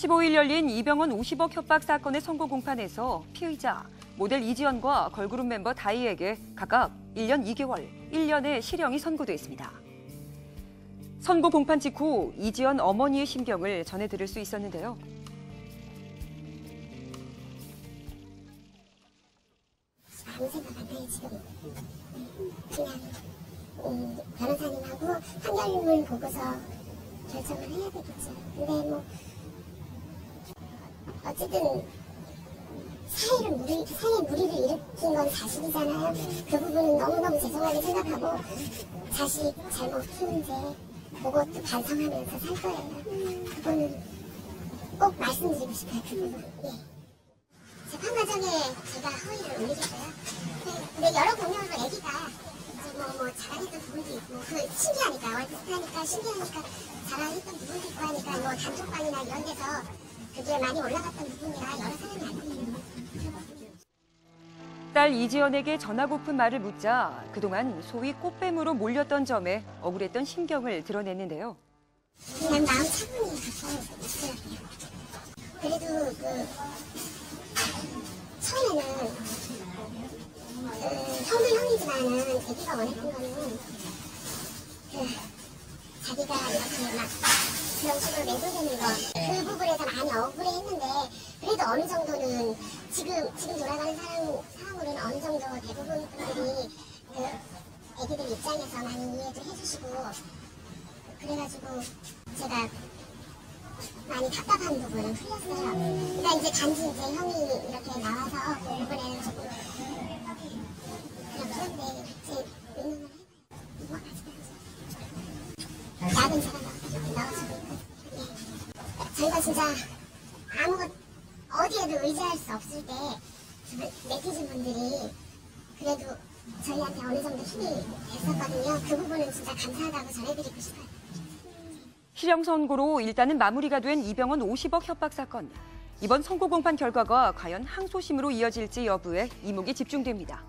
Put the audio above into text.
15일 열린 이병헌 50억 협박 사건의 선고 공판에서 피의자 모델 이지연과 걸그룹 멤버 다이에게 각각 1년 2개월, 1년의 실형이 선고됐습니다. 선고 공판 직후 이지연 어머니의 심경을 전해드릴 수 있었는데요. 아무 생각 안 나요 지금 그냥 음, 변호사님하고 판결문 보고서 결정을 해야 되겠죠 근데 뭐 어쨌든 사회를 무리, 사회에 무리를 일으킨 건 사실이잖아요 그 부분은 너무너무 죄송하게 생각하고 자식 잘못 죄 그것도 반성하면서 살 거예요 그거는 꼭 말씀드리고 싶어요 그 부분 예. 재판 과정에 제가 허위를 올리겠어요. 근데 여러 공명으로 애기가 이제 뭐, 뭐 잘했던 부분도 있고, 그 신기하니까, 월드스타니까 신기하니까 잘했던 부분도 있고 하니까 뭐 단톡방이나 이런 데서 그게 많이 올라갔던 부분이라 여러 사람이 알고 있는 딸 이지연에게 전하고픈 말을 묻자 그동안 소위 꽃뱀으로 몰렸던 점에 억울했던 심경을 드러냈는데요. 그냥 마음 차분히 있어야 돼요. 그래도 그 처음에는 그 형도 형이지만은 애기가 원했던 거는 그 자기가 이렇게 막 그런 식으로 매도되는 거그 부분에서 많이 억울해했는데 그래도 어느 정도는 지금 지금 돌아가는 사람 상황으로는 어느 정도 대부분 분들이 그 애기들 입장에서 많이 이해도 해주시고 그래가지고 제가 많이 답답한 부분은 풀렸어요. 그러니까 이제 단지 이제 형이 이렇게 나와서 그 부분에는 조금 그냥 그런데 이제 의논을 해봐요. 뭐 아직까지 있고 예. 저희가 진짜 아무것 어디에도 의지할 수 없을 때 네티즌 분들이 그래도 저희한테 어느 정도 힘이 됐었거든요. 그 부분은 진짜 감사하다고 전해드리고 싶어요. 실형 선고로 일단은 마무리가 된 이병헌 50억 협박 사건. 이번 선고 공판 결과가 과연 항소심으로 이어질지 여부에 이목이 집중됩니다.